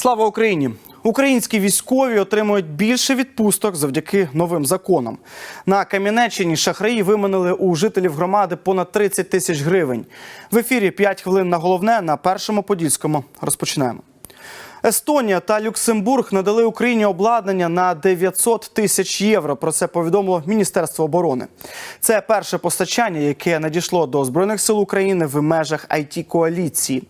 Слава Україні! Українські військові отримують більше відпусток завдяки новим законам. На Кам'янеччині шахраї виманили у жителів громади понад 30 тисяч гривень. В ефірі 5 хвилин на головне на першому подільському. Розпочинаємо. Естонія та Люксембург надали Україні обладнання на 900 тисяч євро. Про це повідомило Міністерство оборони. Це перше постачання, яке надійшло до збройних сил України в межах it коаліції.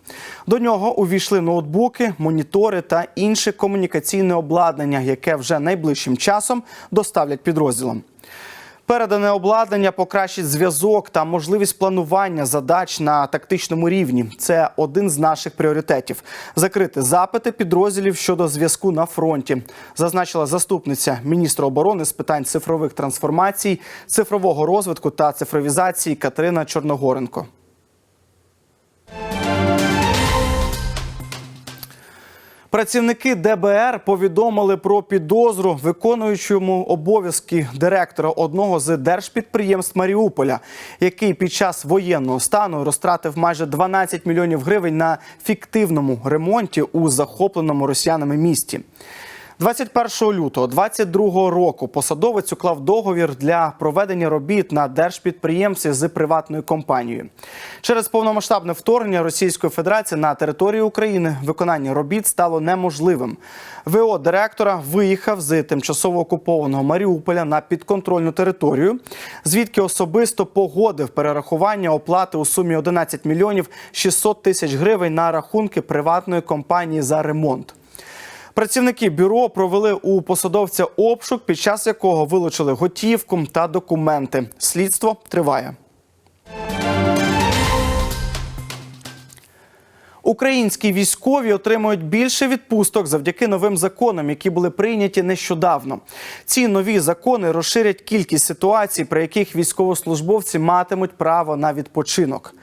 До нього увійшли ноутбуки, монітори та інше комунікаційне обладнання, яке вже найближчим часом доставлять підрозділам. Передане обладнання покращить зв'язок та можливість планування задач на тактичному рівні. Це один з наших пріоритетів закрити запити підрозділів щодо зв'язку на фронті, зазначила заступниця міністра оборони з питань цифрових трансформацій, цифрового розвитку та цифровізації Катерина Чорногоренко. Працівники ДБР повідомили про підозру виконуючому обов'язки директора одного з держпідприємств Маріуполя, який під час воєнного стану розтратив майже 12 мільйонів гривень на фіктивному ремонті у захопленому росіянами місті. 21 лютого 22 року посадовець уклав договір для проведення робіт на держпідприємстві з приватною компанією. Через повномасштабне вторгнення Російської Федерації на територію України виконання робіт стало неможливим. ВО директора виїхав з тимчасово окупованого Маріуполя на підконтрольну територію, звідки особисто погодив перерахування оплати у сумі 11 мільйонів 600 тисяч гривень на рахунки приватної компанії за ремонт. Працівники бюро провели у посадовця обшук, під час якого вилучили готівку та документи. Слідство триває. Українські військові отримують більше відпусток завдяки новим законам, які були прийняті нещодавно. Ці нові закони розширять кількість ситуацій, при яких військовослужбовці матимуть право на відпочинок.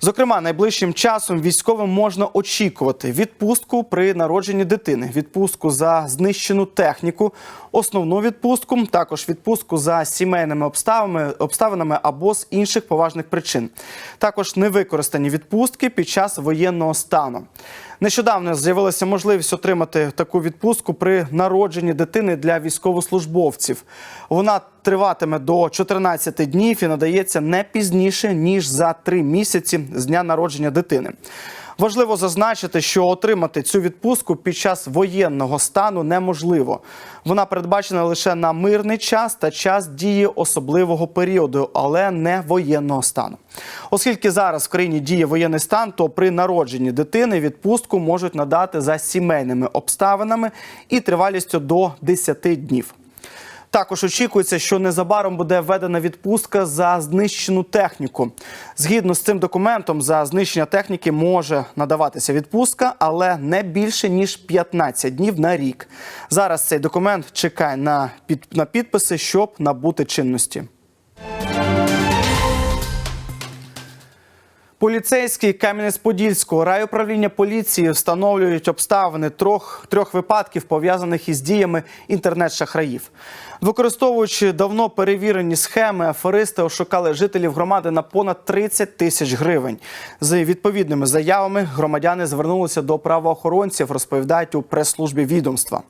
Зокрема, найближчим часом військовим можна очікувати відпустку при народженні дитини, відпустку за знищену техніку, основну відпустку, також відпустку за сімейними обставинами, обставинами або з інших поважних причин. Також невикористані відпустки під час воєнного стану. Нещодавно з'явилася можливість отримати таку відпустку при народженні дитини для військовослужбовців. Вона триватиме до 14 днів і надається не пізніше ніж за три місяці з дня народження дитини. Важливо зазначити, що отримати цю відпустку під час воєнного стану неможливо. Вона передбачена лише на мирний час та час дії особливого періоду, але не воєнного стану. Оскільки зараз в країні діє воєнний стан, то при народженні дитини відпустку можуть надати за сімейними обставинами і тривалістю до 10 днів. Також очікується, що незабаром буде введена відпустка за знищену техніку. Згідно з цим документом, за знищення техніки може надаватися відпустка, але не більше ніж 15 днів на рік. Зараз цей документ чекає на, підписи, щоб набути чинності. Поліцейські Кам'янець-Подільського райуправління поліції встановлюють обставини трьох, трьох випадків, пов'язаних із діями інтернет-шахраїв. Використовуючи давно перевірені схеми, аферисти ошукали жителів громади на понад 30 тисяч гривень. З відповідними заявами громадяни звернулися до правоохоронців, розповідають у прес-службі відомства.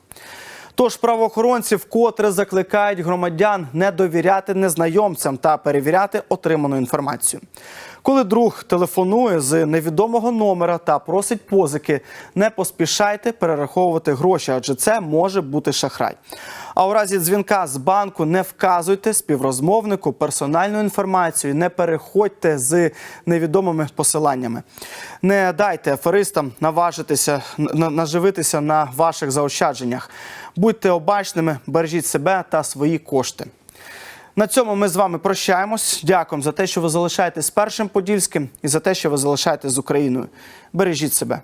Тож правоохоронці вкотре закликають громадян не довіряти незнайомцям та перевіряти отриману інформацію. Коли друг телефонує з невідомого номера та просить позики, не поспішайте перераховувати гроші, адже це може бути шахрай. А у разі дзвінка з банку не вказуйте співрозмовнику персональну інформацію, не переходьте з невідомими посиланнями. Не дайте аферистам наважитися наживитися на ваших заощадженнях. Будьте обачними, бережіть себе та свої кошти. На цьому ми з вами прощаємось. Дякуємо за те, що ви залишаєтесь першим подільським і за те, що ви залишаєтесь з Україною. Бережіть себе.